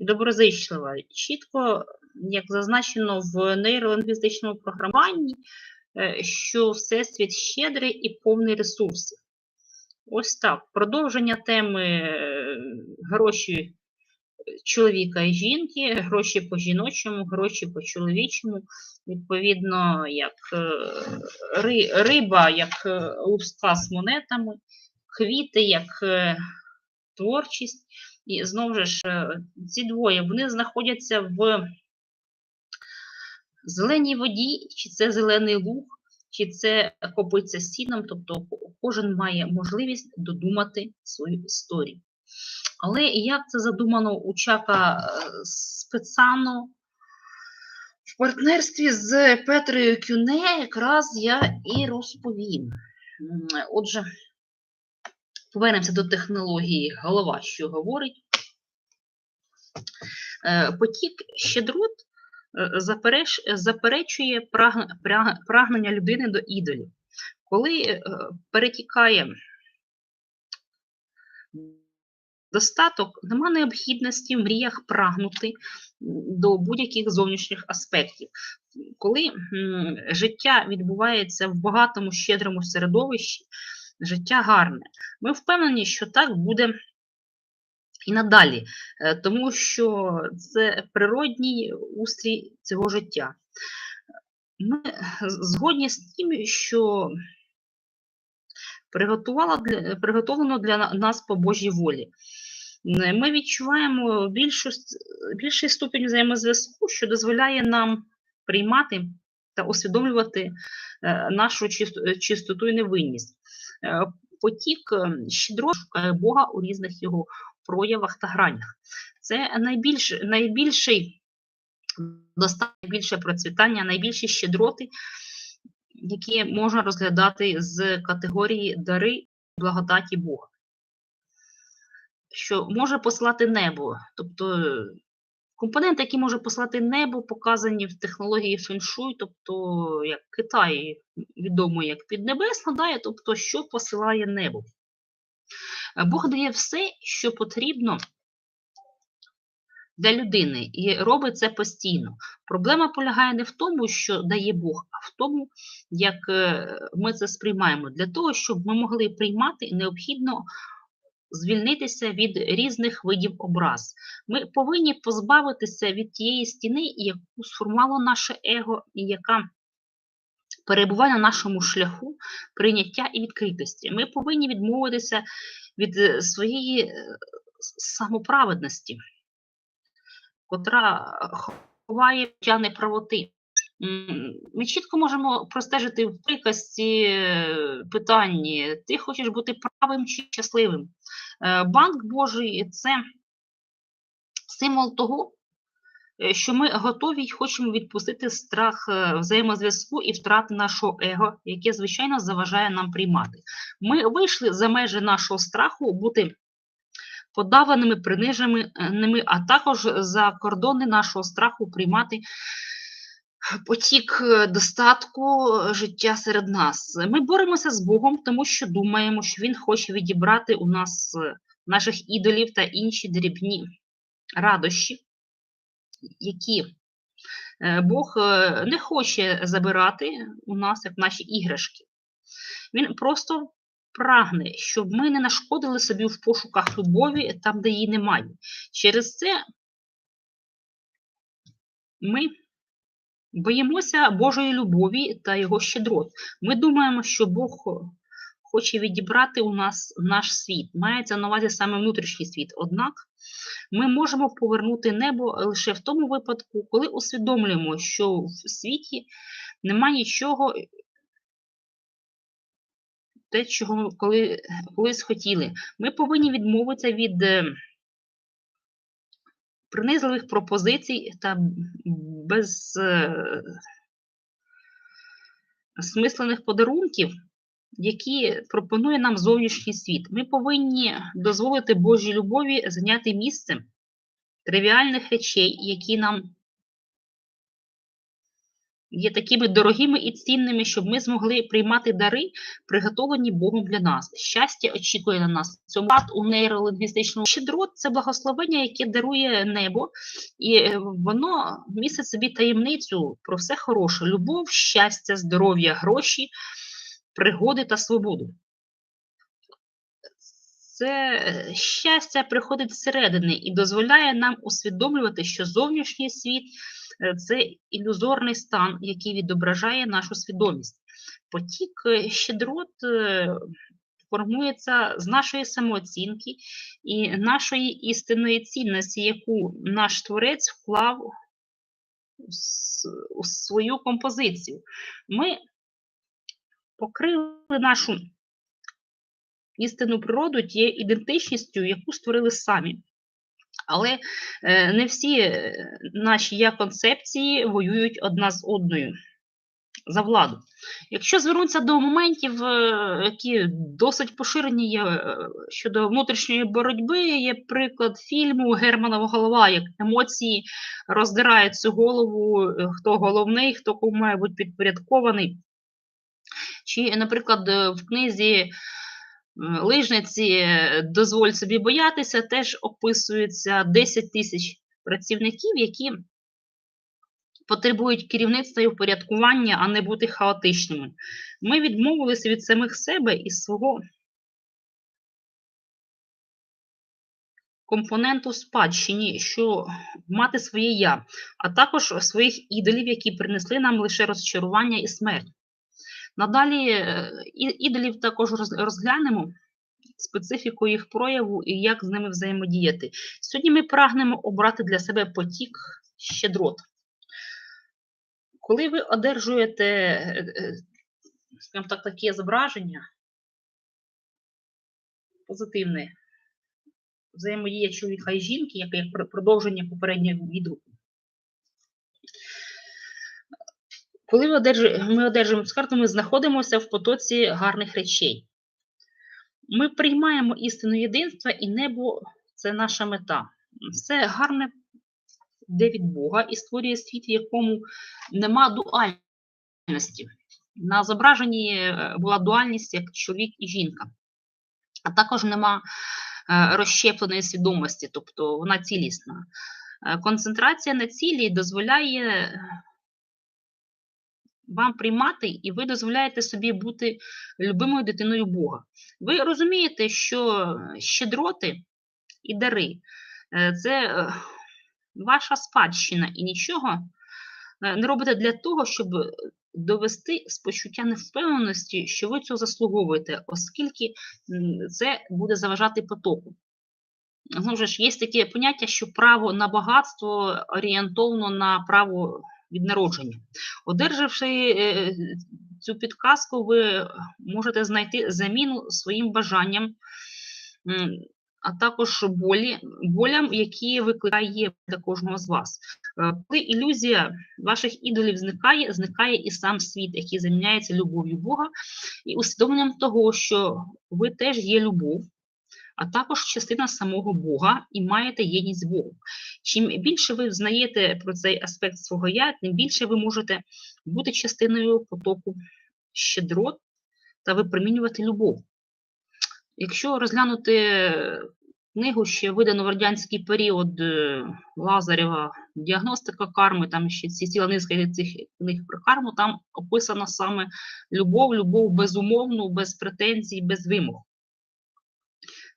доброзичлива. Чітко, як зазначено в нейролінгвістичному програмуванні, е, що Всесвіт щедрий і повний ресурсів. Ось так. Продовження теми е, гроші чоловіка і жінки, гроші по жіночому, гроші по чоловічому. Відповідно, як е, риба, як е, луска з монетами, квіти, як е, творчість. І знову ж е, ці двоє вони знаходяться в зеленій воді, чи це зелений луг, чи це копиться сіном, тобто кожен має можливість додумати свою історію. Але як це задумано у Чака е, Спецано в партнерстві з Петрою Кюне, якраз я і розповім. Отже, повернемося до технології голова, що говорить. Е, Потік щедрот е, заперечує праг- праг- прагнення людини до ідолів. Коли е, перетікає достаток, нема необхідності в мріях прагнути до будь-яких зовнішніх аспектів. Коли життя відбувається в багатому, щедрому середовищі, життя гарне. Ми впевнені, що так буде і надалі, е, тому що це природній устрій цього життя. Ми згодні з тим, що для, приготовлено для нас по Божій волі. Ми відчуваємо більшу, більший ступінь взаємозв'язку, що дозволяє нам приймати та усвідомлювати е, нашу е, чистоту і невинність. Е, Потік е, щедро шукає Бога у різних його проявах та гранях. Це найбільш, найбільший достатньо найбільше процвітання, найбільші щедроти, які можна розглядати з категорії дари благодаті Бога. Що може послати небо, тобто компоненти, які може послати небо, показані в технології феншуй, тобто як Китай відомо як піднебесна, да, і тобто, що посилає небо. Е, Бог дає все, що потрібно для людини, і робить це постійно. Проблема полягає не в тому, що дає Бог, а в тому, як е, ми це сприймаємо. Для того, щоб ми могли приймати, необхідно звільнитися від різних видів образ. Ми повинні позбавитися від тієї стіни, яку сформувало наше его, і яка перебуває на нашому шляху прийняття і відкритості. Ми повинні відмовитися від е, своєї е, самоправедності, котра ховає неправоти. Ми чітко можемо простежити в приказці е, питанні: ти хочеш бути правим чи щасливим? Банк Божий це символ того, що ми готові й хочемо відпустити страх е, взаємозв'язку і втрати нашого его, яке, звичайно, заважає нам приймати. Ми вийшли за межі нашого страху бути подавленими, приниженими, а також за кордони нашого страху приймати потік е, достатку е, життя серед нас. Ми боремося з Богом, тому що думаємо, що Він хоче відібрати у нас е, наших ідолів та інші дрібні радощі, які е, Бог е, не хоче забирати у нас як наші іграшки. Він просто прагне, щоб ми не нашкодили собі в пошуках любові там, де її немає. Через це ми боїмося Божої любові та його щедрот. Ми думаємо, що Бог хоче відібрати у нас наш світ. Мається на увазі саме внутрішній світ. Однак ми можемо повернути небо лише в тому випадку, коли усвідомлюємо, що в світі немає нічого, те, чого коли, колись хотіли. Ми повинні відмовитися від е, принизливих пропозицій та без е, подарунків, які пропонує нам зовнішній світ. Ми повинні дозволити Божій любові зайняти місце тривіальних речей, які нам є такими дорогими і цінними, щоб ми змогли приймати дари, приготовані Богом для нас. Щастя очікує на нас. Цьому лад у нейролингвістичному щедрот це благословення, яке дарує небо, і е, воно містить собі таємницю про все хороше: любов, щастя, здоров'я, гроші, пригоди та свободу. Це е, щастя приходить зсередини і дозволяє нам усвідомлювати, що зовнішній світ е, це ілюзорний стан, який відображає нашу свідомість. Потік е, щедрот формується з нашої самооцінки і нашої істинної цінності, яку наш творець вклав у свою композицію. Ми покрили нашу істинну природу тією ідентичністю, яку створили самі. Але е, не всі е, наші я-концепції воюють одна з одною за владу. Якщо звернутися до моментів, е, які досить поширені є щодо внутрішньої боротьби, є приклад фільму Германова голова, як емоції роздирають цю голову, хто головний, хто кому має бути підпорядкований. Чи, наприклад, е, в книзі лижниці е, дозволь собі боятися, теж описується 10 тисяч працівників, які потребують керівництва і упорядкування, а не бути хаотичними. Ми відмовилися від самих себе і свого компоненту спадщині, що мати своє я, а також своїх ідолів, які принесли нам лише розчарування і смерть. Надалі е, ідолів також розглянемо специфіку їх прояву і як з ними взаємодіяти. Сьогодні ми прагнемо обрати для себе потік щедрот. Коли ви одержуєте, е, е, скажімо так, такі зображення, позитивне, взаємодія чоловіка і жінки, як, як пр- продовження попереднього відгуку. Коли ми одержуємо, цю карту, ми знаходимося в потоці гарних речей. Ми приймаємо істину єдинства, і небо це наша мета. Все гарне йде від Бога і створює світ, в якому нема дуальності. На зображенні е, була дуальність як чоловік і жінка, а також нема е, розщепленої свідомості, тобто вона цілісна. Е, Концентрація на цілі дозволяє вам приймати, і ви дозволяєте собі бути любимою дитиною Бога. Ви розумієте, що щедроти і дари е, це е, ваша спадщина, і нічого е, не робите для того, щоб довести з почуття невпевненості, що ви цього заслуговуєте, оскільки це буде заважати потоку. Знову ж є таке поняття, що право на багатство орієнтовно на право від народження. Одержавши е, цю підказку, ви можете знайти заміну своїм бажанням, а також болі, болям, які викликає для кожного з вас. Е, Коли ілюзія ваших ідолів зникає, зникає і сам світ, який заміняється любов'ю Бога, і усвідомленням того, що ви теж є любов, а також частина самого Бога і маєте єдність з Богом. Чим більше ви знаєте про цей аспект свого я, тим більше ви можете бути частиною потоку щедрот та випромінювати любов. Якщо розглянути книгу, ще видану в радянський період е, Лазарєва діагностика карми, там ще ці ціла низка цих книг про карму, там описана саме любов, любов безумовну, без претензій, без вимог.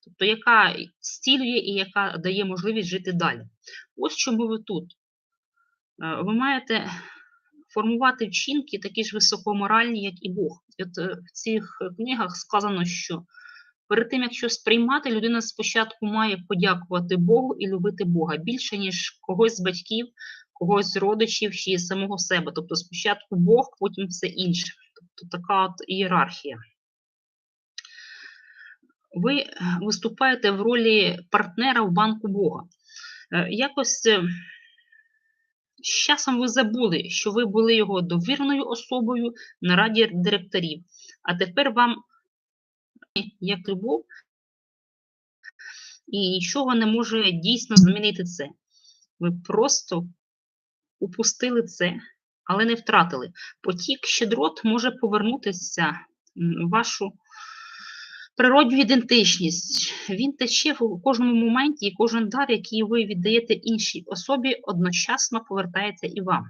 Тобто, яка зцілює і яка дає можливість жити далі. Ось чому ви тут. Е, Ви маєте формувати вчинки такі ж високоморальні, як і Бог. От е, в цих книгах сказано, що перед тим, як щось приймати, людина спочатку має подякувати Богу і любити Бога більше, ніж когось з батьків, когось з родичів чи самого себе. Тобто спочатку Бог, потім все інше. Тобто така от ієрархія. Ви е, виступаєте в ролі партнера в банку Бога. Е, Якось е, з часом ви забули, що ви були його довіреною особою на раді директорів, а тепер вам як любов, і нічого не може дійсно змінити це. Ви просто упустили це але не втратили. Потік щедрот може повернутися в вашу природню ідентичність. Він тече в кожному моменті, і кожен дар, який ви віддаєте іншій особі, одночасно повертається і вам.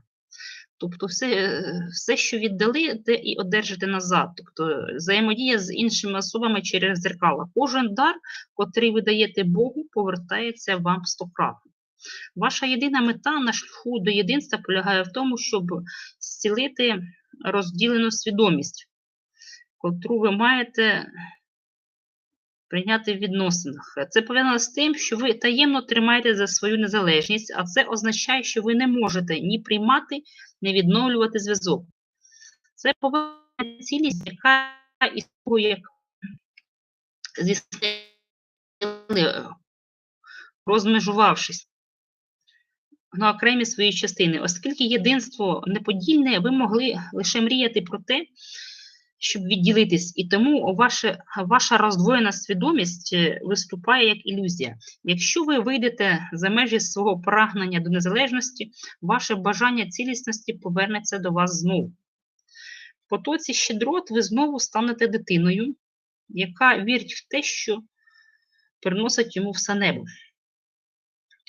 Тобто, все, е, все, що віддали, те і одержите назад. Тобто взаємодія з іншими особами через дзеркала. Кожен дар, котрий ви даєте Богу, повертається вам стократно. Ваша єдина мета на шляху до єдинства полягає в тому, щоб зцілити розділену свідомість, котру ви маєте прийняти в відносинах. Це пов'язано з тим, що ви таємно тримаєте за свою незалежність, а це означає, що ви не можете ні приймати, ні відновлювати зв'язок. Це повинна цілість, яка існує зі сили, розмежувавшись на окремі свої частини. Оскільки єдинство неподільне, ви могли лише мріяти про те, щоб відділитись, і тому ваше, ваша роздвоєна свідомість е, виступає як ілюзія. Якщо ви вийдете за межі свого прагнення до незалежності, ваше бажання цілісності повернеться до вас знову. В потоці щедрот ви знову станете дитиною, яка вірить в те, що приносить йому все небо.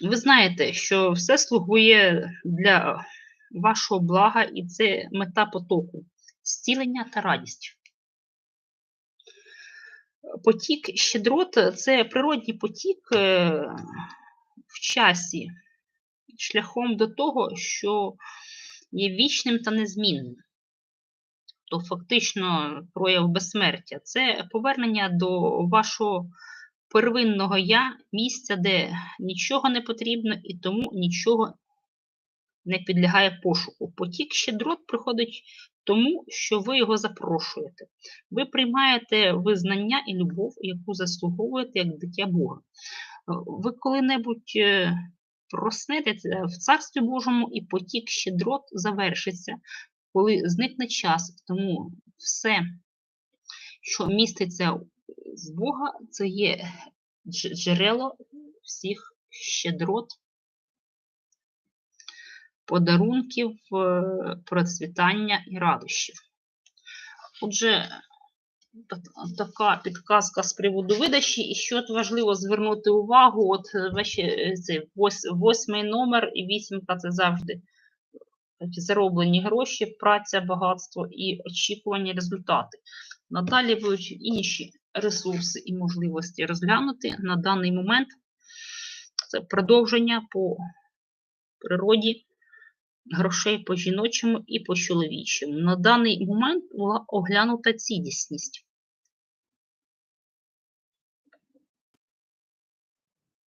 Ви знаєте, що все слугує для вашого блага, і це мета потоку зцілення та радість. Потік щедрот це природній потік е, в часі, шляхом до того, що є вічним та незмінним. То фактично прояв безсмертя. Це повернення до вашого первинного я, місця, де нічого не потрібно і тому нічого не підлягає пошуку. Потік щедрот приходить тому, що ви його запрошуєте. Ви приймаєте визнання і любов, яку заслуговуєте як дитя Бога. Ви коли-небудь е, проснетеся в Царстві Божому, і потік щедрот завершиться, коли зникне час. Тому все, що міститься з Бога, це є джерело всіх щедрот подарунків, е, процвітання і радощів. Отже, така підказка з приводу видачі. І що важливо звернути увагу, от е, е, цей восьмий номер і вісімка це завжди зароблені гроші, праця, багатство і очікувані результати. Надалі будуть інші ресурси і можливості розглянути. На даний момент це продовження по природі грошей по жіночому і по чоловічому. На даний момент була оглянута цілісність.